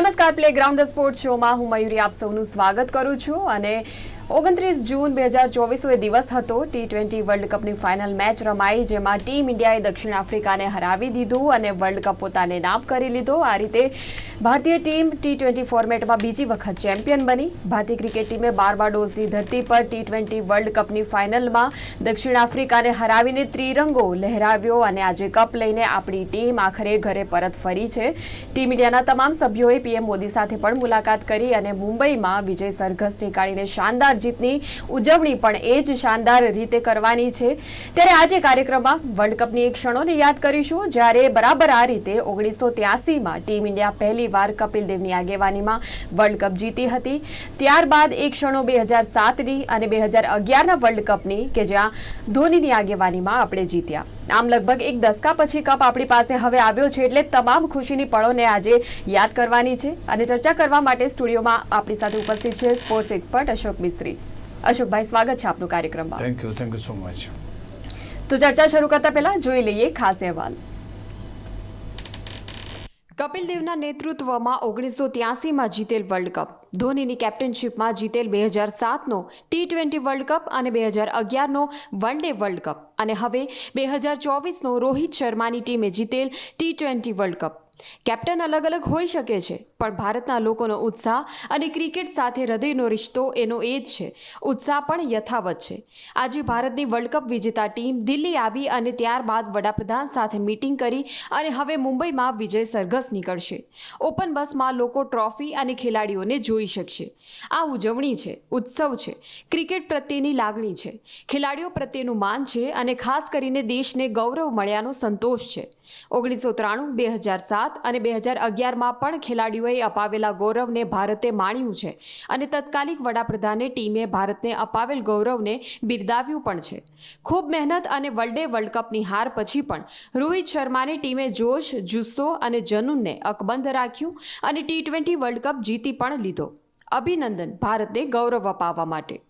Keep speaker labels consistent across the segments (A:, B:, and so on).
A: નમસ્કાર playground sport શોમાં હું મયુરી આપ સૌનું સ્વાગત કરું છું અને ઓગણત્રીસ જૂન બે હજાર ચોવીસ એ દિવસ હતો. ટી ટ્વેન્ટી વર્લ્ડ કપની ફાઇનલ મેચ રમાઈ, જેમાં ટીમ ઇન્ડિયાએ દક્ષિણ આફ્રિકાને હરાવી દીધું અને વર્લ્ડ કપ પોતાને નામ કરી લીધો. આ રીતે ભારતીય ટીમ ટી ટ્વેન્ટી ફોર્મેટમાં બીજી વખત ચેમ્પિયન બની. ભારતીય ક્રિકેટ ટીમે બારબાડોઝની ધરતી પર ટી ટ્વેન્ટી વર્લ્ડ કપની ફાઇનલમાં દક્ષિણ આફ્રિકાને હરાવીને ત્રિરંગો લહેરાવ્યો અને આજે કપ લઈને આપણી ટીમ આખરે ઘરે પરત ફરી છે. ટીમ ઇન્ડિયાના તમામ સભ્યોએ પીએમ મોદી સાથે પણ મુલાકાત કરી અને મુંબઈમાં વિજય સરઘસ નીકાળીને શાનદાર જીતની ઉજવણી પણ એ જ શાનદાર રીતે કરવાની છે. ત્યારે આજે કાર્યક્રમમાં વર્લ્ડ કપની એક ક્ષણોને યાદ કરીશું, જ્યારે બરાબર આ રીતે ઓગણીસો ત્યાસીમાં ટીમ ઇન્ડિયા પહેલી વાર કપિલ દેવની આગેવાનીમાં વર્લ્ડ કપ જીતી હતી. ત્યારબાદ એક ક્ષણો બે હજાર સાતની અને બે હજાર અગિયારના વર્લ્ડ કપની કે જ્યાં ધોનીની આગેવાનીમાં આપણે જીત્યા. આમ લગભગ એક દસકા પછી કપ આપણી પાસે હવે આવ્યો છે એટલે તમામ ખુશીની પળોને આજે યાદ કરવાની છે. અને ચર્ચા કરવા માટે સ્ટુડિયોમાં આપણી સાથે ઉપસ્થિત છે સ્પોર્ટ્સ એક્સપર્ટ અશોક મિસ્ત્રી. અશોકભાઈ સ્વાગત છે આપનું કાર્યક્રમમાં.
B: Thank you thank you so much
A: તો ચર્ચા શરૂ કરતા પહેલા જોઈ લઈએ ખાસ અહેવાલ. કપિલ દેવના નેતૃત્વમાં ઓગણીસો ત્યાસીમાં જીતેલ વર્લ્ડ કપ ધોનીની કેપ્ટનશીપમાં જીતેલ બે હજાર સાતનો ટી ટ્વેન્ટી વર્લ્ડ કપ અને બે હજાર અગિયારનો વન ડે વર્લ્ડ કપ અને હવે બે હજાર ચોવીસનો રોહિત શર્માની ટીમે જીતેલ T twenty world cup captain અલગ અલગ હોઈ શકે છે. પણ ભારતના લોકોનો ઉત્સાહ અને ક્રિકેટ સાથે હૃદયનો રિશ્તો એનો એ જ છે. ઉત્સાહ પણ યથાવત છે. આજે ભારતની વર્લ્ડ કપ વિજેતા ટીમ દિલ્હી આવી અને ત્યારબાદ વડાપ્રધાન સાથે મિટિંગ કરી અને હવે મુંબઈમાં વિજય સરઘસ નીકળશે. ઓપન બસમાં લોકો ટ્રોફી અને ખેલાડીઓને જોઈ શકશે. આ ઉજવણી છે, ઉત્સવ છે. ક્રિકેટ પ્રત્યેની લાગણી છે. ખેલાડીઓ પ્રત્યેનું માન છે અને ખાસ કરીને દેશને ગૌરવ મળ્યાનો સંતોષ છે. ઓગણીસો ત્રાણું, બે હજાર સાત અને બે હજાર અગિયારમાં પણ ખેલાડીઓએ અપાવેલા ગૌરવને ભારતે માણ્યું છે અને તત્કાલિક વડાપ્રધાને ટીમે ભારતને અપાવેલ ગૌરવને બિરદાવ્યું પણ છે. ખૂબ મહેનત અને વન ડે વર્લ્ડ કપની હાર પછી પણ રોહિત શર્માની ટીમે જોશ, જુસ્સો અને જનૂનને અકબંધ રાખ્યું અને ટી ટ્વેન્ટી વર્લ્ડ કપ જીતી પણ લીધો. અભિનંદન ભારતને ગૌરવ અપાવવા માટે.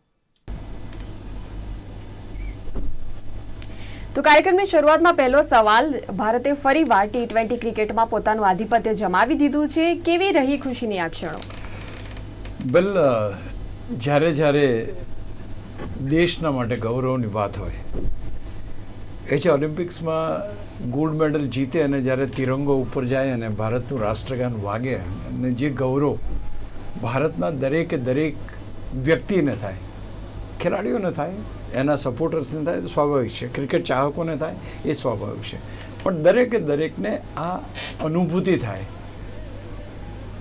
A: તો કાર્યક્રમની શરૂઆતમાં પહેલો સવાલ, ભારતે ફરીવાર ટી ટ્વેન્ટી ક્રિકેટમાં પોતાનું આધિપત્ય જમાવી દીધું છે. કેવી રહી ખુશીની આ ક્ષણો?
B: બલ જ્યારે જ્યારે દેશના માટે ગૌરવની વાત હોય એ છે ઓલિમ્પિક્સમાં ગોલ્ડ મેડલ જીતે અને જ્યારે તિરંગો ઉપર જાય અને ભારતનું રાષ્ટ્રગાન વાગે અને જે ગૌરવ ભારતના દરેકે દરેક વ્યક્તિને થાય, ખેલાડીઓને થાય એના સપોર્ટર્સને થાય, તો સ્વાભાવિક છે. ક્રિકેટ ચાહકોને થાય, એ સ્વાભાવિક છે. પણ દરેકે દરેકને આ અનુભૂતિ થાય.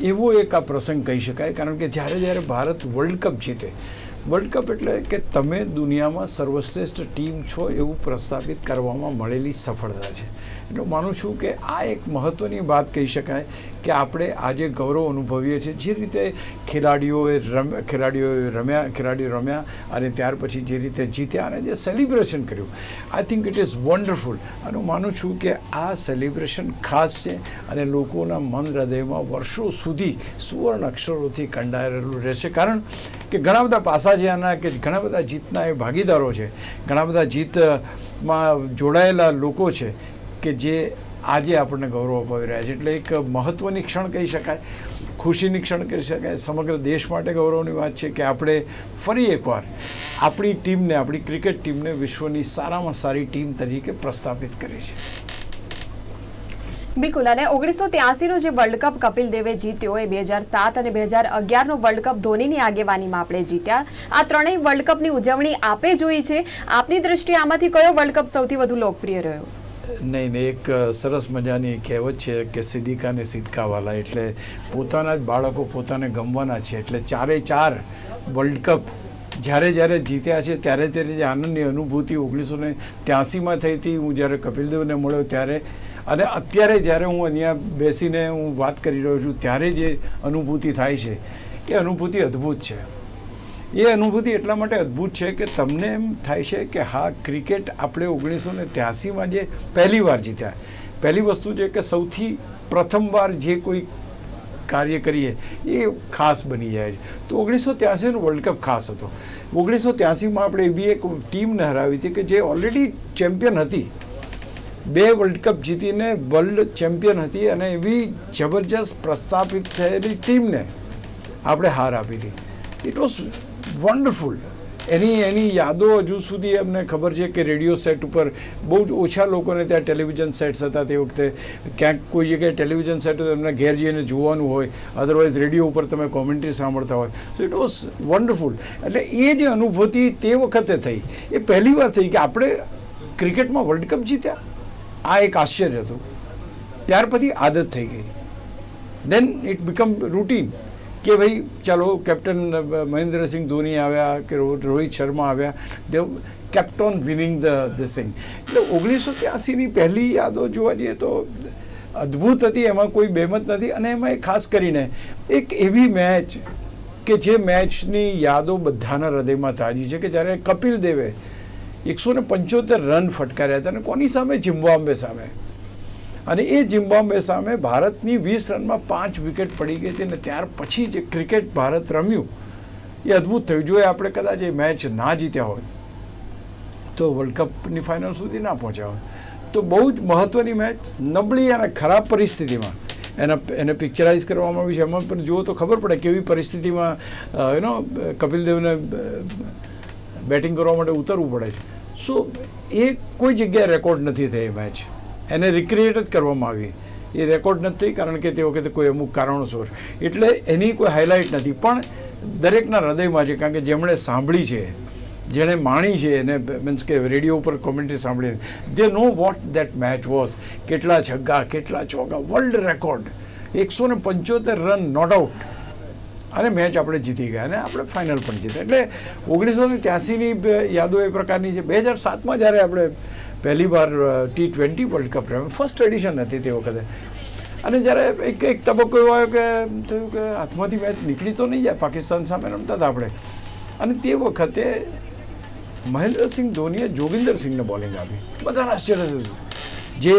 B: એવો એક આ પ્રસંગ કહી શકાય, કારણ કે જ્યારે જ્યારે ભારત વર્લ્ડ કપ જીતે વર્લ્ડ કપ એટલે કે તમે દુનિયામાં સર્વશ્રેષ્ઠ ટીમ છો એવું પ્રસ્થાપિત કરવામાં મળેલી સફળતા છે. એટલે માનું છું કે આ એક મહત્ત્વની વાત કહી શકાય કે આપણે આજે ગૌરવ અનુભવીએ છીએ. જે રીતે ખેલાડીઓએ રમ, ખેલાડીઓએ રમ્યા, ખેલાડીઓ રમ્યા અને ત્યાર પછી જે રીતે જીત્યા અને જે સેલિબ્રેશન કર્યું. I think it is wonderful અને હું માનું છું કે આ સેલિબ્રેશન ખાસ છે અને લોકોના મન, હૃદયમાં વર્ષો સુધી સુવર્ણ અક્ષરોથી કંડાયેલું રહેશે. કારણ કે ઘણા બધા પાસા છે આના કે ઘણા બધા જીતના એ ભાગીદારો છે. ઘણા બધા જીતમાં જોડાયેલા લોકો છે. કે જે આજે આપણને ગૌરવ અપાવી રહ્યા છે. એટલે એક મહત્ત્વની ક્ષણ કહી શકાય, ખુશીની ક્ષણ કહી શકાય. સમગ્ર દેશ માટે ગૌરવની વાત છે કે આપણે ફરી એકવાર આપણી ટીમને, આપણી ક્રિકેટ ટીમને વિશ્વની સારામાં સારી ટીમ તરીકે પ્રસ્થાપિત કરી છે
A: બિલકુલ. અને ઓગણીસો ત્યાસીનો જે વર્લ્ડ કપ કપિલ દેવે જીત્યો એ બે હજાર સાત અને બે હજાર અગિયારનો વર્લ્ડ કપ ધોનીની આગેવાનીમાં આપણે જીત્યા. આ ત્રણેય વર્લ્ડ કપની ઉજવણી આપે જોઈ છે. આપની દ્રષ્ટિએ આમાંથી કયો વર્લ્ડ કપ સૌથી વધુ લોકપ્રિય રહ્યો?
B: નહીં નહીં એક સરસ મજાની કહેવત છે કે સિદ્દિકા ને સિદ્દકાવાલા એટલે પોતાના જ બાળકો પોતાને ગમવાના છે. એટલે ચારે ચાર વર્લ્ડ કપ જ્યારે જ્યારે જીત્યા છે, ત્યારે ત્યારે જે આનંદની અનુભૂતિ ઓગણીસો ને ત્યાસીમાં થઈ હતી. હું જ્યારે કપિલદેવને મળ્યો ત્યારે અને અત્યારે જ્યારે હું અહીંયા બેસીને હું વાત કરી રહ્યો છું, ત્યારે જે અનુભૂતિ થાય છે એ અનુભૂતિ અદ્ભુત છે. એ અનુભૂતિ એટલા માટે અદ્ભુત છે કે તમને એમ થાય છે કે હા, ક્રિકેટ આપણે ઓગણીસો ને ત્યાસીમાં જે પહેલી વાર જીત્યા. પહેલી વસ્તુ છે કે સૌથી પ્રથમવાર જે કોઈ કાર્ય કરીએ, એ ખાસ બની જાય છે. તો ઓગણીસો ત્યાસીનો વર્લ્ડ કપ ખાસ હતો. ઓગણીસો ત્યાસીમાં આપણે એવી એક ટીમને હરાવી હતી કે જે ઓલરેડી ચેમ્પિયન હતી. બે વર્લ્ડ કપ જીતીને વર્લ્ડ ચેમ્પિયન હતી અને એવી જબરજસ્ત પ્રસ્થાપિત થયેલી ટીમને આપણે હાર આપી હતી. ઇટ વોઝ વન્ડરફુલ એની એની યાદો હજુ સુધી અમને ખબર છે કે રેડિયો સેટ ઉપર બહુ જ ઓછા લોકોને ત્યાં ટેલિવિઝન સેટ્સ હતા તે વખતે. ક્યાંક કોઈ જગ્યાએ ટેલિવિઝન સેટ હોય એમને ઘેર જઈને જોવાનું હોય. અદરવાઇઝ રેડિયો ઉપર તમે કોમેન્ટ્રી સાંભળતા હોય. સો ઇટ વોઝ વન્ડરફુલ એટલે એ જે અનુભૂતિ તે વખતે થઈ. એ પહેલી વાર થઈ કે આપણે ક્રિકેટમાં વર્લ્ડ કપ જીત્યા. આ એક આશ્ચર્ય હતું. ત્યાર પછી આદત થઈ ગઈ. દેન ઇટ બીકમ રૂટીન કે ભાઈ, ચાલો, કેપ્ટન મહેન્દ્રસિંહ ધોની આવ્યા કે રોહિત શર્મા આવ્યા Dev kept on winning the the thing એટલે ઓગણીસો ત્યાસીની પહેલી યાદો જોવા જઈએ તો અદ્ભુત હતી, એમાં કોઈ બેમત નથી અને એમાં ખાસ કરીને એક એવી મેચ કે જે મેચની યાદો બધાના હૃદયમાં તાજી છે કે જ્યારે કપિલ દેવે એકસો પંચોતેર રન ફટકાર્યા હતા અને કોની સામે? જિમ્બાબ્વે સામે. અને એ જિમ્બાબ્વે સામે ભારતની વીસ રનમાં પાંચ વિકેટ પડી ગઈ હતી અને ત્યાર પછી જે ક્રિકેટ ભારત રમ્યું, એ અદ્ભુત થયું. જો આપણે કદાચ એ મેચ ના જીત્યા હોત, તો વર્લ્ડ કપની ફાઇનલ સુધી ના પહોંચ્યા હોત. તો બહુ જ મહત્ત્વની મેચ, નબળી અને ખરાબ પરિસ્થિતિમાં. એના, એને પિક્ચરાઇઝ કરવામાં આવી છે. એમાં પણ જુઓ તો ખબર પડે કેવી પરિસ્થિતિમાં યુનો કપિલ દેવને બેટિંગ કરવા માટે ઉતરવું પડે છે. સો એ કોઈ જગ્યાએ રેકોર્ડ નથી થઈ એ મેચ. એને રિક્રિએટ જ કરવામાં આવી. એ રેકોર્ડ નથી કારણ કે તે વખતે કોઈ અમુક કારણોસર. એટલે એની કોઈ હાઇલાઇટ નથી. પણ દરેકના હૃદયમાં છે, કારણ કે જેમણે સાંભળી છે, જેણે માણી છે, એને મીન્સ કે રેડિયો ઉપર કોમેન્ટ્રી સાંભળી they know what that match was કેટલા છગ્ગા કેટલા ચોગ્ગા વર્લ્ડ રેકોર્ડ એકસો ને પંચોતેર રન નોટ આઉટ અને મેચ આપણે જીતી ગયા અને આપણે ફાઇનલ પણ જીત્યા. એટલે ઓગણીસો ને ત્યાસીની યાદો એ પ્રકારની છે. બે હજાર સાતમાં જ્યારે આપણે પહેલી વાર ટી ટ્વેન્ટી વર્લ્ડ કપ રમ્યો. ફર્સ્ટ એડિશન હતી તે વખતે. અને જ્યારે એક એક તબક્કો એવો આવ્યો કે થયું કે હાથમાંથી મેચ નીકળી તો નહીં જાય, પાકિસ્તાન સામે રમતા હતા આપણે. અને તે વખતે મહેન્દ્રસિંહ ધોનીએ જોગિંદરસિંહને બોલિંગ આપી. બધાને આશ્ચર્ય થયું જે,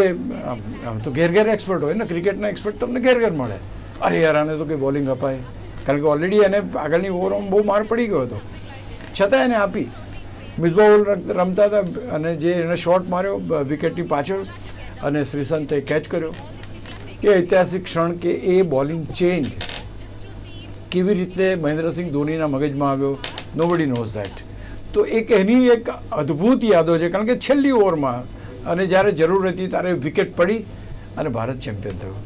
B: આમ તો ઘેર ઘેર એક્સપર્ટ હોય ને ક્રિકેટના એક્સપર્ટ તમને ઘેર ઘેર મળે. અરે યાર, આને તો કંઈ બોલિંગ અપાય. કારણ કે ઓલરેડી એને આગળની ઓવરમાં બહુ માર પડી ગયો હતો. છતાં એને આપી. મિસબા બોલ રમતા હતા અને જે એને શોટ માર્યો વિકેટની પાછળ અને શ્રીસંતે કેચ કર્યો કે ઐતિહાસિક ક્ષણ કે એ બોલિંગ ચેન્જ કેવી રીતે મહેન્દ્રસિંહ ધોનીના મગજમાં આવ્યો? નોબડી નોઝ ધેટ તો એક એની એક અદ્ભુત યાદો છે, કારણ કે છેલ્લી ઓવરમાં અને જ્યારે જરૂર હતી ત્યારે વિકેટ પડી અને ભારત ચેમ્પિયન થયું.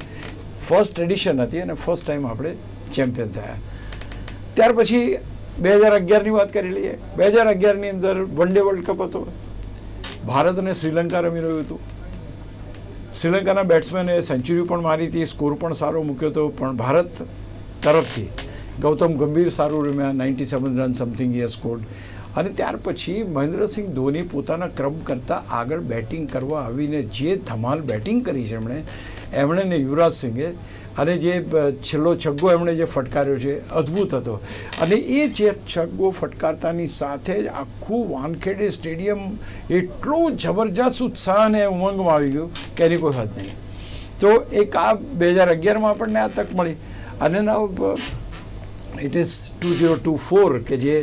B: ફર્સ્ટ એડિશન હતી અને ફર્સ્ટ ટાઈમ આપણે ચેમ્પિયન થયા. ત્યાર પછી બે હજાર અગિયારની વાત કરી લઈએ. બે હજાર અગિયારની અંદર વન ડે વર્લ્ડ કપ હતો. ભારત અને શ્રીલંકા રમી રહ્યું હતું. શ્રીલંકાના બેટ્સમેને સેન્ચુરી પણ મારી હતી, સ્કોર પણ સારો મૂક્યો હતો, પણ ભારત તરફથી ગૌતમ ગંભીર સારું રમ્યા, નાઇન્ટી સેવન રન સમથિંગ એ સ્કોર્ડ અને ત્યાર પછી મહેન્દ્રસિંહ ધોની પોતાના ક્રમ કરતાં આગળ બેટિંગ કરવા આવીને જે ધમાલ બેટિંગ કરી છે એમણે એમણે ને યુવરાજ સિંઘે અને જે છેલ્લો છગ્ગો એમણે જે ફટકાર્યો છે, અદ્ભુત હતો. અને એ જે છગ્ગો ફટકારતાની સાથે જ આખું વાનખેડે સ્ટેડિયમ એટલો જબરજસ્ત ઉત્સાહ અને ઉમંગમાં આવી ગયું કે એની કોઈ હદ નહીં. તો એક આ બે હજાર અગિયારમાં આપણને આ તક મળી. અને it is two zero two four કે જે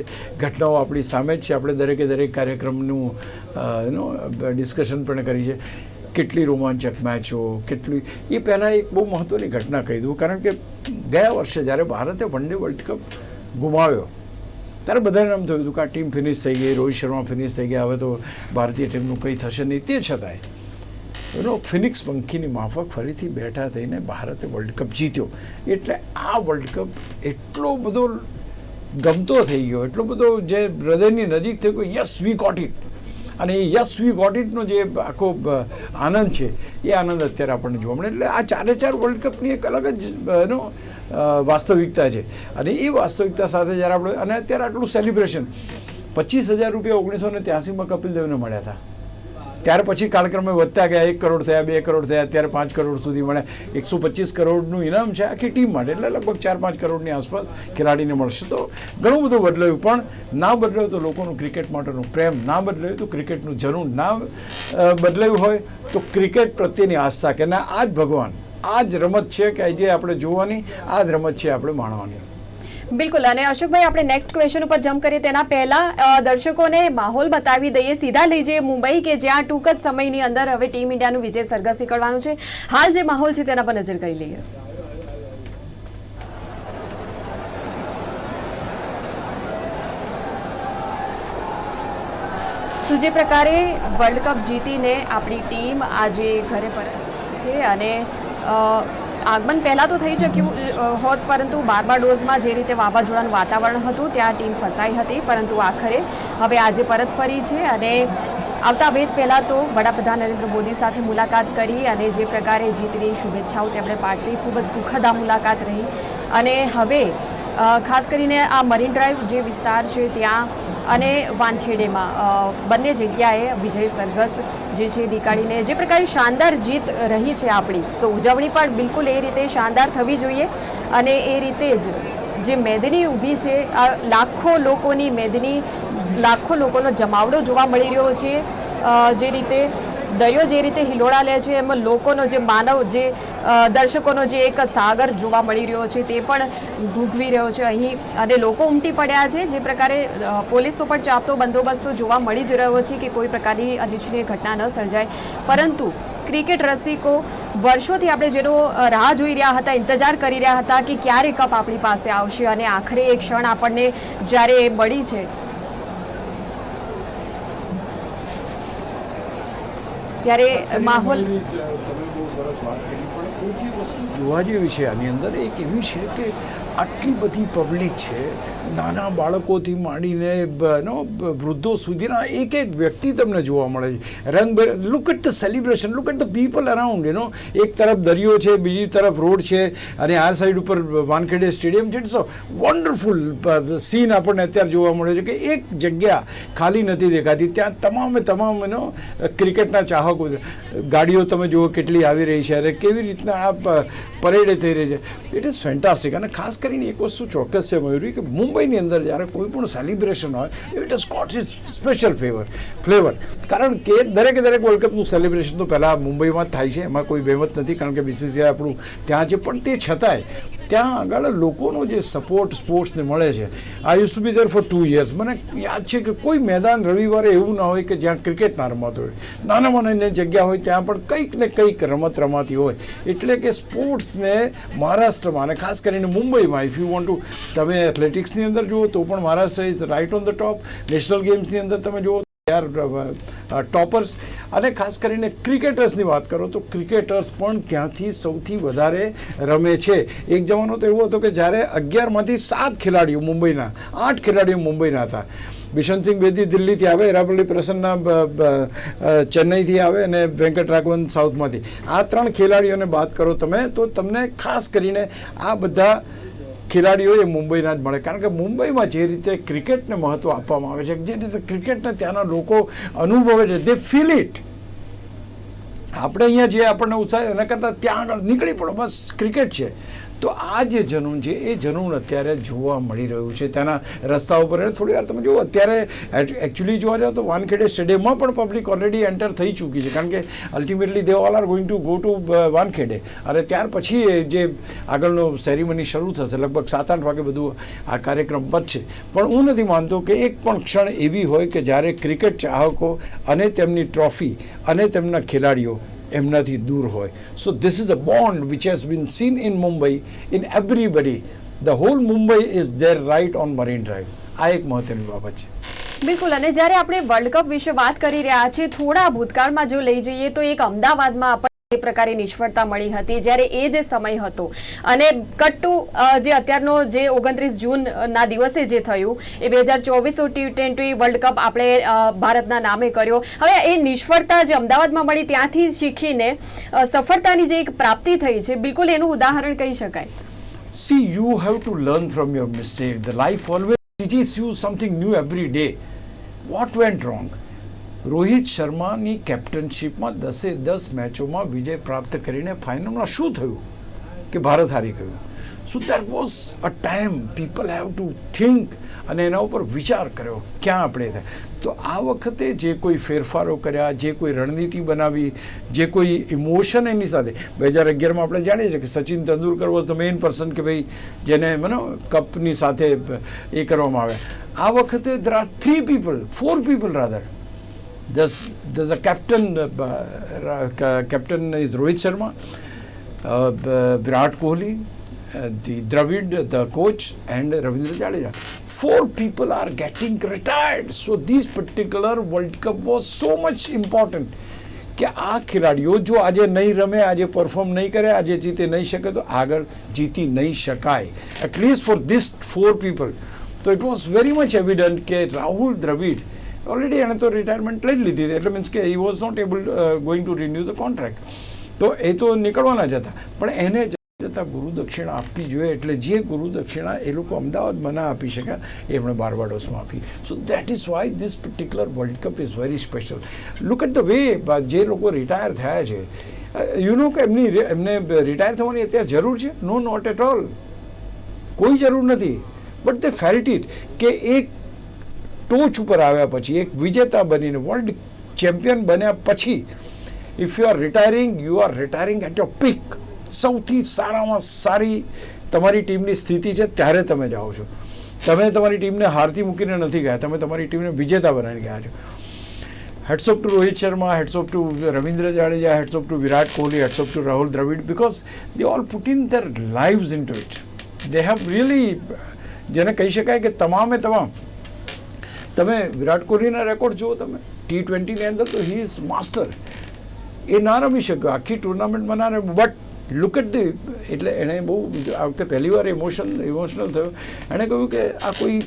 B: ઘટનાઓ આપણી સામે જ છે. આપણે દરેકે દરેક કાર્યક્રમનું ડિસ્કશન પણ કરી છે. કેટલી રોમાંચક મેચો, કેટલી, એ પહેલાં એક બહુ મહત્ત્વની ઘટના કહી દઉં, કારણ કે ગયા વર્ષે જ્યારે ભારતે વન ડે વર્લ્ડ કપ ગુમાવ્યો, ત્યારે બધાને એમ થયું હતું કે આ ટીમ ફિનિશ થઈ ગઈ, રોહિત શર્મા ફિનિશ થઈ ગયા, હવે તો ભારતીય ટીમનું કંઈ થશે નહીં, તે છતાંય. એનો ફિનિક્સ પંખીની માફક ફરીથી બેઠા થઈને ભારતે વર્લ્ડ કપ જીત્યો. એટલે આ વર્લ્ડ કપ એટલો બધો ગમતો થઈ ગયો, એટલો બધો જે હૃદયની નજીક થઈ ગયો યસ વી ગોટ ઇટ અને એ યસ વી ગોટ ઇટનો જે આખો આનંદ છે, એ આનંદ અત્યારે આપણને જોવા મળે. એટલે આ ચારે ચાર વર્લ્ડ કપની એક અલગ જ એનો વાસ્તવિકતા છે. અને એ વાસ્તવિકતા સાથે જ્યારે આપણે, અને અત્યારે આટલું સેલિબ્રેશન પચીસ હજાર રૂપિયા ઓગણીસો ને ત્યાસીમાં કપિલ દેવને મળ્યા હતા. ત્યાર પછી કાળક્રમે વધતા ગયા. એક કરોડ થયા, બે કરોડ થયા, અત્યારે પાંચ કરોડ સુધી મળે. એકસો પચીસ કરોડનું ઇનામ છે આખી ટીમ માટે. એટલે લગભગ ચાર પાંચ કરોડની આસપાસ ખેલાડીને મળશે. તો ઘણું બધું બદલાયું. પણ ના બદલાયું તો લોકોનું ક્રિકેટ માટેનો પ્રેમ ના બદલાયું તો ક્રિકેટનું જરૂર ના બદલાયું હોય તો ક્રિકેટ પ્રત્યેની આસ્થા કે ના, આ જ ભગવાન, આ જ રમત છે કે જે આપણે જોવાની, આ જ રમત છે આપણે માણવાની.
A: બિલકુલ, અને અશોકભાઈ, આપણે નેક્સ્ટ ક્વેશ્ચન ઉપર જમ્પ કરીએ. તેના પહેલા દર્શકોને માહોલ બતાવી દઈએ. સીધા લઈ જઈએ મુંબઈ, કે જ્યાં ટૂંક જ સમયની અંદર હવે ટીમ ઇન્ડિયાનું વિજય સરઘસ નીકળવાનું છે. હાલ જે માહોલ છે, તેના પર નજર કરી લઈએ. તો જે પ્રકારે વર્લ્ડ કપ જીતીને આપણી ટીમ આજે ઘરે પરત છે, અને આગમન પહેલાં તો થઈ ચૂક્યું હોત, પરંતુ બાર્બાડોઝમાં જે રીતે વાવાઝોડાનું વાતાવરણ હતું, ત્યાં ટીમ ફસાઈ હતી. પરંતુ આખરે હવે આજે પરત ફરી છે અને આવતા વેદ પહેલાં તો વડાપ્રધાન નરેન્દ્ર મોદી સાથે મુલાકાત કરી અને જે પ્રકારે જીતની શુભેચ્છાઓ તેમણે પાઠવી, ખૂબ જ સુખદ આ મુલાકાત રહી. અને હવે ખાસ કરીને આ મરીન ડ્રાઈવ જે વિસ્તાર છે, ત્યાં અને વાનખેડેમાં બંને જગ્યાએ વિજય સરઘસ, જે છે દીકાડીને, જે પ્રકારે શાનદાર જીત રહી છે આપણી, તો ઉજવણી પણ બિલકુલ એ રીતે શાનદાર થવી જોઈએ અને એ રીતે જ જે મેદની ઊભી છે, આ લાખો લોકોની મેદની, લાખો લોકોનો જમાવડો જોવા મળી રહ્યો છે જે રીતે દરિયો જે રીતે હિલોળા લે છે, એમાં લોકોનો જે માનવ જે દર્શકોનો જે એક સાગર જોવા મળી રહ્યો છે, તે પણ ઘૂઘવી રહ્યો છે અહીં. અને લોકો ઉમટી પડ્યા છે, જે પ્રકારે પોલીસો પણ ચાપતો બંદોબસ્તો જોવા મળી જ રહ્યો છે કે કોઈ પ્રકારની અનિચ્છનીય ઘટના ન સર્જાય. પરંતુ ક્રિકેટ રસિકો વર્ષોથી આપણે જેનો રાહ જોઈ રહ્યા હતા, ઇંતજાર કરી રહ્યા હતા કે ક્યારે કપ આપણી પાસે આવશે અને આખરે એ ક્ષણ આપણને જ્યારે મળી છે. ત્યારે માહોલ
B: જોવા જેવી છે આની અંદર એક એવી છે કે આટલી બધી પબ્લિક છે, નાના બાળકોથી માંડીને નો વૃદ્ધો સુધીના એક એક વ્યક્તિ તમને જોવા મળે છે. રંગબેર look at the celebration look at the people around you know એક તરફ દરિયો છે, બીજી તરફ રોડ છે, અને આ સાઈડ ઉપર વાનખેડે સ્ટેડિયમ છે. ઇટ્સ અ વન્ડરફુલ સીન આપણને અત્યારે જોવા મળે છે કે એક જગ્યા ખાલી નથી દેખાતી, ત્યાં તમામે તમામ એનો ક્રિકેટના ચાહકો ગાડીઓ તમે જુઓ કેટલી આવી રહી છે, અને કેવી રીતના આ પરેડે થઈ રહી છે. ઇટ ઇઝ ફેન્ટાસ્ટિક અને ખાસ કરીને એક વસ્તુ ચોક્કસ મયુરી, કે મુંબઈની અંદર જ્યારે કોઈ પણ સેલિબ્રેશન હોય it is got is special flavour flavour કારણ કે દરેકે દરેક વર્લ્ડ કપનું સેલિબ્રેશન તો પહેલાં મુંબઈમાં જ થાય છે, એમાં કોઈ બેમત નથી, કારણ કે બીસીસીઆઈ આપણું ત્યાં છે. પણ તે છતાંય ત્યાં આગળ લોકોનો જે સપોર્ટ સ્પોર્ટ્સને મળે છે. આ use to be there for two years મને યાદ છે કે કોઈ મેદાન રવિવારે એવું ના હોય કે જ્યાં ક્રિકેટ ના રમાતો હોય. નાનામાં નાની જગ્યા હોય ત્યાં પણ કંઈક ને કંઈક રમત રમાતી હોય. એટલે કે સ્પોર્ટ્સને મહારાષ્ટ્રમાં અને ખાસ કરીને મુંબઈમાં ઇફ યુ વોન્ટ ટુ તમે એથ્લેટિક્સની અંદર જુઓ તો પણ Maharashtra is right on the top national ગેમ્સની અંદર તમે જુઓ આર ટોપર્સ. અને ખાસ કરીને ક્રિકેટર્સની વાત કરો તો ક્રિકેટર્સ પણ ત્યાંથી સૌથી વધારે રમે છે? એક જમાનો તો એવો હતો કે જ્યારે અગિયારમાંથી સાત ખેલાડીઓ મુંબઈના, આઠ ખેલાડીઓ મુંબઈના હતા. બિશનસિંહ બેદી દિલ્હીથી આવે એરાપલ્લી પ્રસન્ના ચેન્નઈથી આવે અને વેંકટ રાઘવન સાઉથમાંથી. આ ત્રણ ખેલાડીઓને વાત કરો તમે, તો તમને ખાસ કરીને આ બધા ખેલાડીઓ એ મુંબઈના જ મળે. કારણ કે મુંબઈમાં જે રીતે ક્રિકેટને મહત્ત્વ આપવામાં આવે છે, જે રીતે ક્રિકેટને ત્યાંના લોકો અનુભવે છે દે ફીલ ઇટ આપણે અહીંયા જે આપણને ઉત્સાહ, એના કરતાં ત્યાં આગળ નીકળી પડો, બસ ક્રિકેટ છે. તો આ જે જનૂન છે, એ જનૂન અત્યારે જોવા મળી રહ્યું છે. ત્યાંના રસ્તા ઉપર થોડી વાર તમે જુઓ, અત્યારે એકચ્યુઅલી જોવા જાઓ તો વાનખેડે સ્ટેડિયમમાં પણ પબ્લિક ઓલરેડી એન્ટર થઈ ચૂકી છે. કારણ કે ultimately they all are going to go to Wankhede. અને ત્યાર પછી જે આગળનો સેરેમની શરૂ થશે, લગભગ સાત આઠ વાગે બધું આ કાર્યક્રમ પતશે પણ હું નથી માનતો કે એક પણ ક્ષણ એવી હોય કે જ્યારે ક્રિકેટ ચાહકો અને તેમની ટ્રોફી અને તેમના ખેલાડીઓ એમનાથી દૂર હોય. So this is a bond which has been seen in Mumbai in everybody the whole Mumbai is there right on marine drive આ એક મહત્વની બાબત છે.
A: બિલકુલ, અને જ્યારે આપણે વર્લ્ડ કપ વિશે વાત કરી રહ્યા છીએ, થોડા ભૂતકાળમાં જો લઈ જઈએ, તો એક અમદાવાદમાં આપણને એ પ્રકારે નિષ્ફળતા મળી હતી જ્યારે એ જે સમય હતો અને કટ્ટુ જે અત્યારનો જે ઓગણત્રીસ જૂનના દિવસે જે થયું, એ બે હજાર ચોવીસ ટી ટ્વેન્ટી વર્લ્ડ કપ આપણે ભારતના નામે કર્યો. હવે એ નિષ્ફળતા જે અમદાવાદમાં મળી ત્યાંથી શીખીને સફળતાની જે એક પ્રાપ્તિ થઈ છે, બિલકુલ એનું ઉદાહરણ કહી શકાય.
B: See you have to learn from your mistake the life always teaches you something new every day what went wrong? Rohit શર્માની કેપ્ટનશીપમાં દસે દસ મેચોમાં વિજય પ્રાપ્ત કરીને ફાઇનલમાં શું થયું? કે ભારત હારી ગયું? So that was a time people have to think અને એના ઉપર વિચાર કર્યો, ક્યાં આપણે થાય? તો આ વખતે જે કોઈ ફેરફારો કર્યા, જે કોઈ રણનીતિ બનાવી, જે કોઈ ઇમોશન એની સાથે, બે હજાર અગિયારમાં આપણે જાણીએ છીએ કે Sachin Tendulkar was the main person કે ભાઈ જેને મનો કપની સાથે એ કરવામાં આવે આ વખતે there are three people four people rather there's there's a captain uh, uh, ca- captain is Rohit Sharma uh, b- Virat Kohli uh, the Dravid the coach and Ravindra Jadeja four people are getting retired so this particular world cup was so much important કે આ ખેલાડીઓ જો આજે નહીં રમે આજે perform નહીં કરે આજે જીતી નહીં શકે તો આગળ જીતી નહીં શકાય at least for this for people તો it was very much evident કે રાહુલ દ્રવિડ ઓલરેડી એણે તો રિટાયરમેન્ટ લઈ જ લીધી હતી. એટલે મીન્સ કે he was not able going to renew the contract તો એ તો નીકળવાના જ હતા. પણ એને જતાં ગુરુ દક્ષિણા આપવી જોઈએ. એટલે જે ગુરુ દક્ષિણા એ લોકો અમદાવાદમાં ના આપી શક્યા એમણે બારવાડોસમાં આપી. So that is why this particular world cup is very special look at the way જે લોકો રિટાયર થયા છે. યુ નો કે એમની એમને રિટાયર થવાની અત્યારે જરૂર છે? નો નોટ એટ ઓલ કોઈ જરૂર નથી. બટ તે ફેલ્ટ ઇટ કે એક ટોચ ઉપર આવ્યા પછી એક વિજેતા બનીને વર્લ્ડ ચેમ્પિયન બન્યા પછી if you are retiring you are retiring at your peak સૌથી સારામાં સારી તમારી ટીમની સ્થિતિ છે, ત્યારે તમે જાઓ છો. તમે તમારી ટીમને હારતી મૂકીને નથી ગયા, તમે તમારી ટીમને વિજેતા બનાવીને ગયા છો. Hats off to Rohit Sharma hats off to Ravindra Jadeja hats off to Virat Kohli hats off to Rahul Dravid because they all put in their lives into it they have really જેને કહી શકાય કે તમામે તમામ તમે વિરાટ કોહલીના record જુઓ તમે. T ટ્વેન્ટીની અંદર તો હી ઇઝ માસ્ટર એ ના રમી શક્યો આખી ટુર્નામેન્ટમાં ના રમ્યું બટ લુક એટ ધી એટલે એણે બહુ આ વખતે પહેલીવાર ઇમોશન ઇમોશનલ થયો. એણે કહ્યું કે આ કોઈ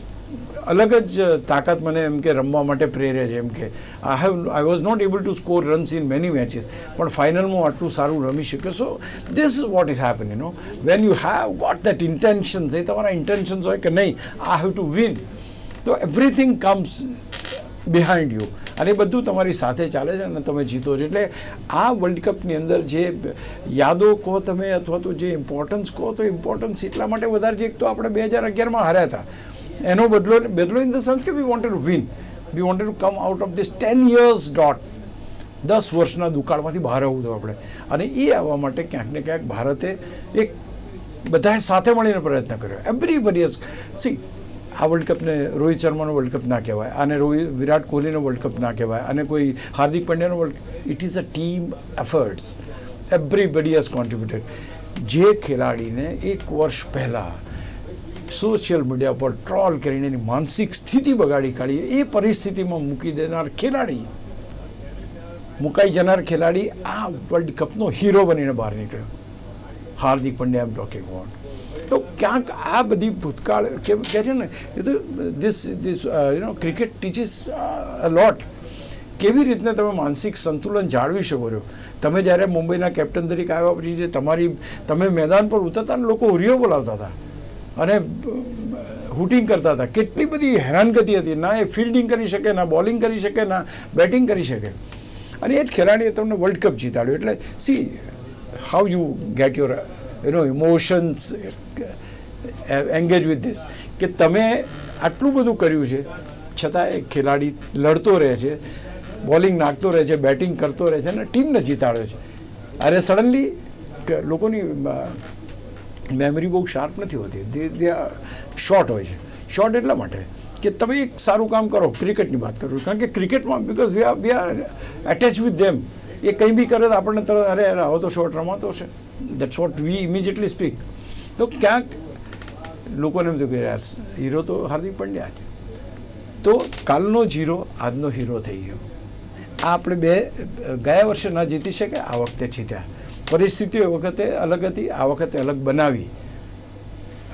B: અલગ જ તાકાત મને એમ કે રમવા માટે પ્રેરે છે એમ કે. I have I was not able to score runs in many matches પણ ફાઇનલમાં આટલું સારું રમી શક્યો. So this what is happen you know when you have got that intentions એ તમારા ઇન્ટેન્શન્સ હોય કે નહીં આઈ હેવ ટુ વિન તો એવરીથિંગ કમ્સ બિહાઇન્ડ યુ અને એ બધું તમારી સાથે ચાલે છે અને તમે જીતો છો. એટલે આ વર્લ્ડ કપની અંદર જે યાદો કહો તમે અથવા તો જે ઇમ્પોર્ટન્સ કહો, તો ઇમ્પોર્ટન્સ એટલા માટે વધારે છે એક તો આપણે બે હજાર અગિયારમાં હાર્યા હતા. એનો બદલો બદલો ઇન ધ સેન્સ કે we wanted win we wanted to come out of this ten years dot દસ વર્ષના દુકાળમાંથી બહાર આવવું હતું આપણે. અને એ આવવા માટે ક્યાંક ને ક્યાંક ભારતે એક બધાએ સાથે મળીને પ્રયત્ન કર્યો. એવરીબડી સી આ વર્લ્ડ કપને રોહિત શર્માનો વર્લ્ડ કપ ના કહેવાય, અને રોહિત, વિરાટ કોહલીનો વર્લ્ડ કપ ના કહેવાય, અને કોઈ Hardik પંડ્યાનો world it is a team efforts everybody has contributed જે ખેલાડીને એક વર્ષ પહેલાં સોશિયલ મીડિયા પર ટ્રોલ કરીને એની માનસિક સ્થિતિ બગાડી કાઢી, એ પરિસ્થિતિમાં મૂકી દેનાર ખેલાડી, મુકાઈ જનાર ખેલાડી આ વર્લ્ડ કપનો હીરો બનીને બહાર નીકળ્યો. Hardik Pandya I'm talking about તો ક્યાંક આ બધી ભૂતકાળ કે કહે છે ને, એ તો this this you know cricket teaches a lot કેવી રીતને તમે માનસિક સંતુલન જાળવી શકો છો? તમે જ્યારે મુંબઈના કેપ્ટન તરીકે આવ્યા પછી જે તમારી તમે મેદાન પર ઉતરતા ને લોકો હુરિયો બોલાવતા હતા અને હુટિંગ કરતા હતા. કેટલી બધી હેરાનગતિ હતી. ના એ ફિલ્ડિંગ કરી શકે, ના બોલિંગ કરી શકે, ના બેટિંગ કરી શકે. અને એ જ ખેલાડીએ તમને વર્લ્ડ કપ જીતાડ્યો. એટલે see how you get your you know emotions engage with this કે તમે આટલું બધું કર્યું છે, છતાં એ ખેલાડી લડતો રહે છે, બોલિંગ નાખતો રહે છે, બેટિંગ કરતો રહે છે અને ટીમને જીતાડે છે. અરે સડનલી લોકોની મેમરી બહુ શાર્પ નથી હોતી. દે દે શોર્ટ હોય છે. શોર્ટ એટલા માટે કે તમે એક સારું કામ કરો, ક્રિકેટની વાત કરું કારણ કે ક્રિકેટમાં because we are we are attach with them એ કંઈ બી કરે તો આપણને તરત, અરે અરે તો શોર્ટ રમાતો છે. That's what we immediately speak તો ક્યાંક લોકોને એમ થયું કે યાર, હીરો તો હાર્દિક પંડ્યા છે. તો કાલનો જીરો, આજનો હીરો થઈ ગયો. આ આપણે બે, ગયા વર્ષે ન જીતી શકે, આ વખતે જીત્યા. પરિસ્થિતિઓ એ વખતે અલગ હતી, આ વખતે અલગ બનાવી.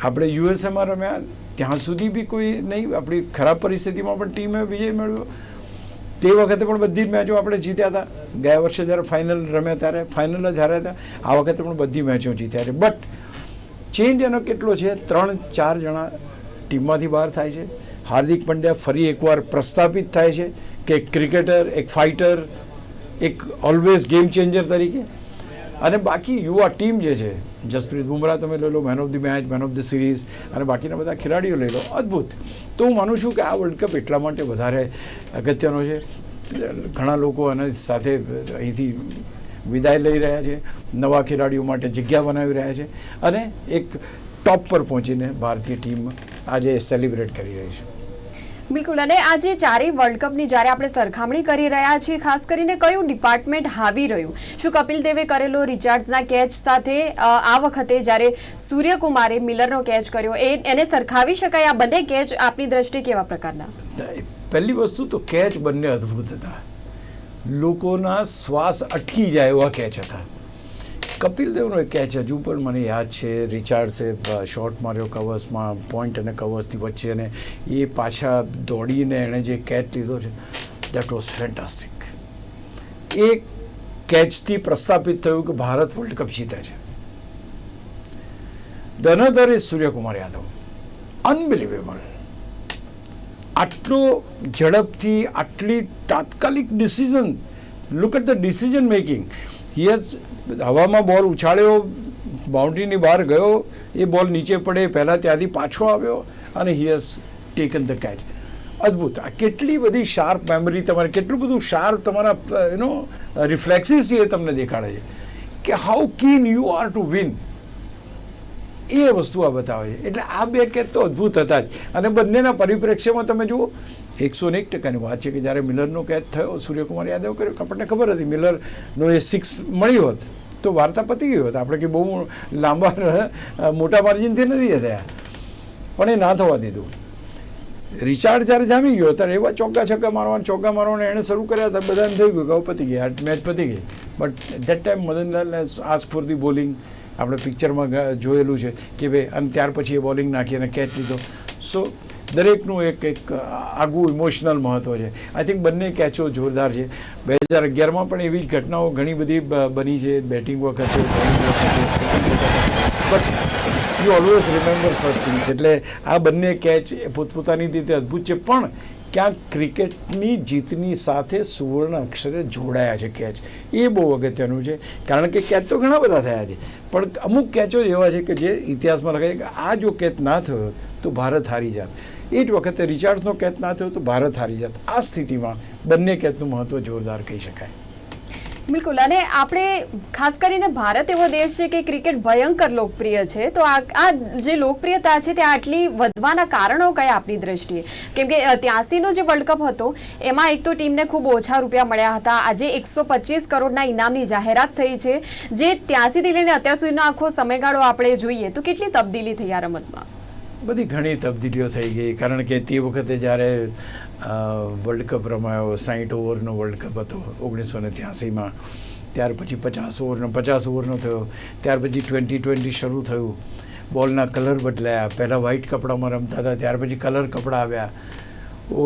B: આપણે યુએસએમાં રમ્યા, ત્યાં સુધી બી કોઈ નહીં, આપણી ખરાબ પરિસ્થિતિમાં પણ ટીમે વિજય મેળવ્યો. તે વખતે પણ બધી મેચો આપણે જીત્યા હતા. ગયા વર્ષે જ્યારે ફાઇનલ રમ્યા ત્યારે ફાઇનલ જ હાર્યા હતા. આ વખતે પણ બધી મેચો જીત્યા છે. બટ ચેન્જ એનો કેટલો છે? ત્રણ, ચાર જણા ટીમમાંથી બહાર થાય છે. હાર્દિક પંડ્યા ફરી એકવાર પ્રસ્થાપિત થાય છે કે એક ક્રિકેટર, એક ફાઇટર, એક ઓલવેઝ ગેમ ચેન્જર તરીકે. અને બાકી યુવા ટીમ જે છે, જસપ્રીત બુમરાહ તમે લઈ લો man of the match man of the series અને બાકીના બધા ખેલાડીઓ લઈ લો, અદ્ભુત. તો હું માનું છું કે આ વર્લ્ડ કપ એટલા માટે વધારે અગત્યનો છે. ઘણા લોકો આના સાથે અહીંથી વિદાય લઈ રહ્યા છે નવા ખેલાડીઓ માટે જગ્યા બનાવી રહ્યા છે અને એક ટોપ પર પહોંચીને ભારતીય ટીમ આજે સેલિબ્રેટ કરી રહી છે.
A: બિલકુલ અને આજે ચારેય વર્લ્ડ કપની જ્યારે આપણે સરખામણી કરી રહ્યા છીએ ખાસ કરીને કયું ડિપાર્ટમેન્ટ હાવી રહ્યું? શું કપિલ દેવે કરેલો રિચાર્ડ્સના કેચ સાથે આ વખતે જ્યારે સૂર્યકુમારે મિલરનો કેચ કર્યો એ એને સરખાવી શકાય? આ બંને કેચ આપની દ્રષ્ટિએ કેવા પ્રકારના?
B: પહેલી વસ્તુ તો કેચ બંને અદ્ભુત હતા. લોકોના શ્વાસ અટકી જાય એવા કેચ હતા કપિલ દેવનો એક કેચ હજુ પણ મને યાદ છે રિચાર્ડસે શોટ માર્યો કવર્સમાં, પોઈન્ટ અને કવર્સની વચ્ચે અને એ પાછા દોડીને એણે જે કેચ લીધો છે દેટ વોઝ ફેન્ટાસ્ટિક એ કેચથી પ્રસ્થાપિત થયું કે ભારત વર્લ્ડ કપ જીતે છે. The another Suryakumar Yadav unbelievable આટલો ઝડપથી, આટલી તાત્કાલિક decision look at the decision making yes હવામાં બોલ ઉછાળ્યો બાઉન્ડ્રીની બહાર ગયો, એ બોલ નીચે પડે, પહેલાં ત્યાંથી પાછો આવ્યો, અને he has taken the catch અદ્ભુત. આ કેટલી બધી શાર્પ મેમરી તમારે, કેટલું બધું શાર્પ તમારા યુનો રિફ્લેક્સિસ એ તમને દેખાડે છે. કે how keen you are to win એ વસ્તુ આ બતાવે છે. એટલે આ બે કેચ તો અદ્ભુત હતા જ. અને બંનેના પરિપ્રેક્ષ્યમાં તમે જુઓ એકસો ને એક ટકાની વાત છે કે જ્યારે મિલરનો કેચ થયો, સૂર્યકુમાર યાદવ કર્યો આપણને ખબર હતી, મિલરનો એ સિક્સ મળ્યો હોત, તો વાર્તા પતી ગઈ હોત. આપણે કે બહુ લાંબા મોટા માર્જિનથી નથી થયા. પણ એ ના થવા દીધું. રિચાર્ડ જ્યારે જામી ગયો, ત્યારે એવા ચોગ્ગા છગ્ગા મારવાના, ચોગ્ગા મારવાના એણે શરૂ કર્યા હતા, બધાને થઈ ગયું કે પતી ગઈ, આ મેચ પતી ગઈ. બટ દેટ ટાઈમ મદનલાલ આ સ્ફૂર્તિ બોલિંગ આપણે પિક્ચરમાં જોયેલું છે કે ભાઈ, અને ત્યાર પછી એ બોલિંગ નાખી અને કેચ લીધો. સો દરેકનું એક એક, આગવું ઇમોશનલ મહત્ત્વ છે. આઈ થિંક બંને કેચો જોરદાર છે. બે હજાર અગિયારમાં પણ એવી જ ઘટનાઓ ઘણી બધી બની છે બેટિંગ વખતે બોલિંગ વખતે but you always remember such things એટલે આ બંને કેચ એ પોતપોતાની રીતે અદ્ભુત છે. પણ ક્યાંક ક્રિકેટની જીતની સાથે સુવર્ણ અક્ષરે જોડાયા છે કેચ એ બહુ અગત્યનું છે. કારણ કે કેચ તો ઘણા બધા થયા છે. પણ અમુક કેચો એવા છે કે જે ઇતિહાસમાં લખાય કે આ જો કેચ ના થયો તો ભારત હારી જાત. એ જ વખતે રિચાર્ડ્સનો કેચ ના થયો તો ભારત હારી જાત. આ સ્થિતિમાં બંને કેચનું મહત્ત્વ જોરદાર કહી શકાય.
A: બિલકુલ. અને આપણે ખાસ કરીને ભારત એવો દેશ છે કે ક્રિકેટ ભયંકર લોકપ્રિય છે. તો આ જે લોકપ્રિયતા છે તે આટલી વધવાના કારણો કયા આપની દ્રષ્ટિએ? કેમ કે ત્યાસીનો જે વર્લ્ડ કપ હતો, એમાં એક તો ટીમને ખૂબ ઓછા રૂપિયા મળ્યા હતા. આજે એકસો પચીસ કરોડના ઇનામની જાહેરાત થઈ છે. જે ત્યાંસીથી લઈને અત્યાર સુધીનો આખો સમયગાળો આપણે જોઈએ, તો કેટલી તબદીલી થઈ આ રમતમાં?
B: બધી ઘણી તબદીલીઓ થઈ ગઈ. કારણ કે તે વખતે જ્યારે વર્લ્ડ કપ રમાયો સાહીઠ ઓવરનો વર્લ્ડ કપ હતો, ઓગણીસો ને ત્યાસીમાં. ત્યાર પછી પચાસ ઓવરનો પચાસ ઓવરનો થયો. ત્યાર પછી ટ્વેન્ટી ટ્વેન્ટી શરૂ થયું. બોલના કલર બદલાયા. પહેલાં વ્હાઇટ કપડામાં રમતા હતા, ત્યાર પછી કલર કપડાં આવ્યા. ઓ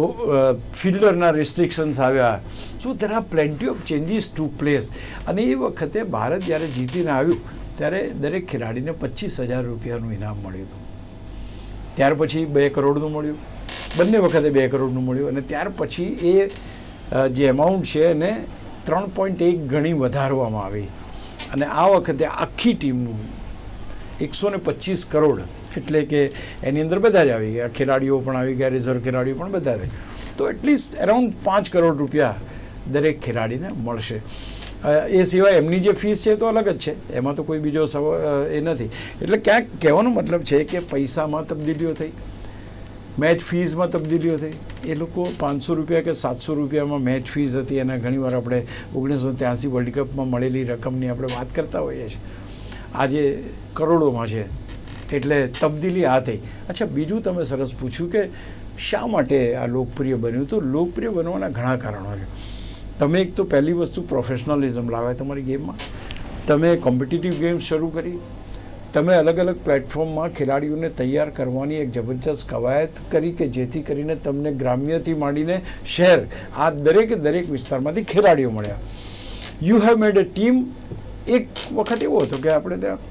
B: ફિલ્ડરના રિસ્ટ્રિક્શન્સ આવ્યા. So there are plenty of changes to place અને એ વખતે ભારત જ્યારે જીતીને આવ્યું, ત્યારે દરેક ખેલાડીને પચીસ હજાર રૂપિયાનું ઇનામ મળ્યું હતું. ત્યાર પછી બે કરોડનું મળ્યું. બંને વખતે બે કરોડનું મળ્યું અને ત્યાર પછી એ જે એમાઉન્ટ છે એને ત્રણ પોઈન્ટ એક ગણી વધારવામાં આવી. અને આ વખતે આખી ટીમનું એકસો ને પચીસ કરોડ એટલે કે એની અંદર બધા જ આવી ગયા. ખેલાડીઓ પણ આવી ગયા રિઝર્વ ખેલાડીઓ પણ બધા જ તો એટલીસ્ટ એરાઉન્ડ પાંચ કરોડ રૂપિયા દરેક ખેલાડીને મળશે. એ સિવાય એમની જે ફીસ છે એ તો અલગ જ છે. એમાં તો કોઈ બીજો સવ એ નથી. એટલે ક્યાંક કહેવાનો મતલબ છે કે પૈસામાં તબદીલીઓ થઈ. મેચ ફીઝમાં તબદીલીઓ થઈ. એ લોકો પાંચસો રૂપિયા કે સાતસો રૂપિયામાં મેચ ફીઝ હતી. એના ઘણીવાર આપણે ઓગણીસો ત્યાંસી વર્લ્ડ કપમાં મળેલી રકમની આપણે વાત કરતા હોઈએ છીએ. આજે કરોડોમાં છે. એટલે તબદીલી આ થઈ. અચ્છા, બીજું તમે સરસ પૂછ્યું કે શા માટે આ લોકપ્રિય બન્યું? તો લોકપ્રિય બનવાના ઘણા કારણો છે. તમે એક તો પહેલી વસ્તુ પ્રોફેશનલિઝમ લાવ્યા તમારી ગેમમાં. તમે કોમ્પિટિટિવ ગેમ્સ શરૂ કરી. તમે અલગ અલગ પ્લેટફોર્મમાં ખેલાડીઓને તૈયાર કરવાની એક જબરજસ્ત કવાયત કરી કે જેથી કરીને તમને ગ્રામ્યથી માંડીને શહેર, આ દરેકે દરેક વિસ્તારમાંથી ખેલાડીઓ મળ્યા. You have made a team એક વખત એવો હતો કે આપણે ત્યાં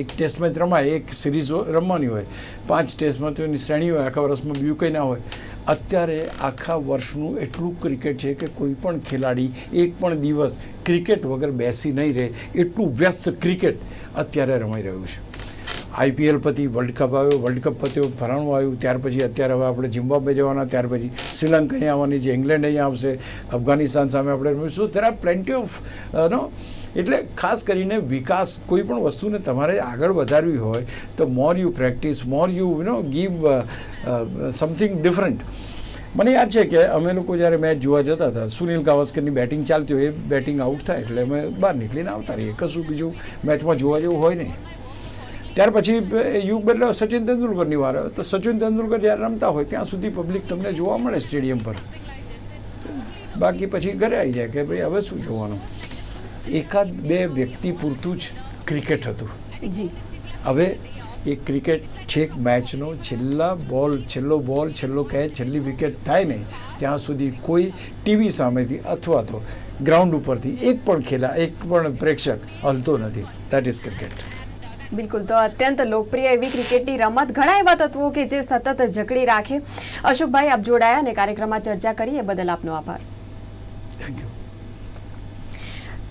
B: એક ટેસ્ટ મેચ રમાય, એક સિરીઝ રમવાની હોય, પાંચ ટેસ્ટ તો શ્રેણી હોય, આખા વર્ષમાં બીજું કંઈ ના હોય. અત્યારે આખા વર્ષનું એટલું ક્રિકેટ છે કે કોઈ પણ ખેલાડી એક પણ દિવસ ક્રિકેટ વગર બેસી નહીં રહે. એટલું વ્યસ્ત ક્રિકેટ અત્યારે રમાઈ રહ્યું છે. આઈપીએલ પછી વર્લ્ડ કપ આવ્યો. વર્લ્ડ કપ પત્યો ફરાણું આવ્યું. ત્યાર પછી અત્યારે હવે આપણે જિમ્બાબ્વે જવાના. ત્યાર પછી શ્રીલંકા અહીંયા આવવાની છે. ઇંગ્લેન્ડ અહીંયા આવશે. અફઘાનિસ્તાન સામે આપણે રમીશું. ત્યારે પ્લેન્ટી ઓફ નો એટલે ખાસ કરીને વિકાસ કોઈ પણ વસ્તુને તમારે આગળ વધારવી હોય, તો more you practice more you you know give something different મને યાદ છે કે અમે લોકો જ્યારે મેચ જોવા જતા હતા, સુનિલ ગાવસ્કરની બેટિંગ ચાલતી હોય, એ બેટિંગ આઉટ થાય, એટલે અમે બહાર નીકળીને આવતા રહીએ. કશું બીજું મેચમાં જોવા જેવું હોય નહીં. ત્યાર પછી યુગ બદલાવ સચિન તેંડુલકરની વાર. તો સચિન તેંડુલકર જ્યારે રમતા હોય, ત્યાં સુધી પબ્લિક તમને જોવા મળે સ્ટેડિયમ પર. બાકી પછી ઘરે આવી જાય કે ભાઈ, હવે શું જોવાનું? એકાદ બે વ્યક્તિ પૂરતું જ ક્રિકેટ હતું.
A: જી.
B: હવે એ ક્રિકેટ છેક મેચનો છેલ્લા બોલ છેલ્લો બોલ છેલ્લો કેચ છેલ્લી વિકેટ થાય નહીં ત્યાં સુધી કોઈ ટીવી સામેથી અથવા તો ગ્રાઉન્ડ ઉપરથી એક પણ ખેલા એક પણ પ્રેક્ષક હલતો નથી. દેટ ઇઝ ક્રિકેટ
A: બિલકુલ. તો અત્યંત લોકપ્રિય એવી ક્રિકેટની રમત ઘણા એવા તત્વો કે જે સતત જકડી રાખે. અશોકભાઈ આપ જોડાયા અને કાર્યક્રમમાં ચર્ચા કરી એ બદલ આપનો આભાર
B: થેન્ક યુ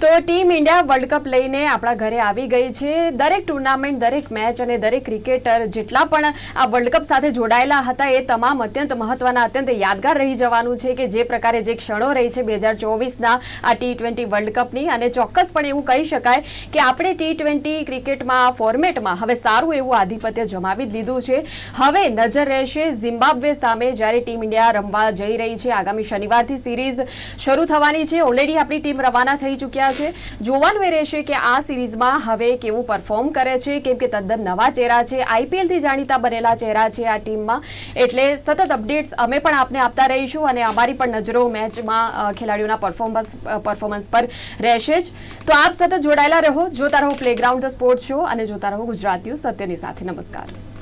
A: તો ટીમ ઇન્ડિયા વર્લ્ડ કપ લઈને આપણા ઘરે આવી ગઈ છે. દરેક ટુર્નામેન્ટ, દરેક મેચ અને દરેક ક્રિકેટર જેટલા પણ આ વર્લ્ડ કપ સાથે જોડાયેલા હતા, એ તમામ અત્યંત મહત્વના, અત્યંત યાદગાર રહી જવાનું છે કે જે પ્રકારે જે ક્ષણો રહી છે બે હજાર ચોવીસના આ ટી ટ્વેન્ટી વર્લ્ડ કપની. અને ચોક્કસપણે એવું કહી શકાય કે આપણે ટી ટ્વેન્ટી ક્રિકેટમાં આ ફોર્મેટમાં હવે સારું એવું આધિપત્ય જમાવી લીધું છે. હવે નજર રહેશે ઝિમ્બાબ્વે સામે જ્યારે ટીમ ઇન્ડિયા રમવા જઈ રહી છે. આગામી શનિવારથી સિરીઝ શરૂ થવાની છે. ઓલરેડી આપણી ટીમ રવાના થઈ ચૂક્યા છે. જોવાનું એ રહેશે કે આ સિરીઝમાં હવે કેવું પરફોર્મ કરે છે, કેમ કે તદ્દન નવા ચહેરા છે. આઈપીએલથી જાણીતા બનેલા ચહેરા છે આ ટીમમાં. એટલે સતત અપડેટ્સ અમે પણ આપને આપતા રહીશું અને અમારી પણ નજરો મેચમાં ખેલાડીઓના પરફોર્મન્સ પરફોર્મન્સ પર રહેશે જ. તો આપ સતત જોડાયેલા રહો. જોતા રહો પ્લેગ્રાઉન્ડ ધ સ્પોર્ટ્સ શો અને જોતા રહો ગુજરાતીઓ સત્યની સાથે. નમસ્કાર.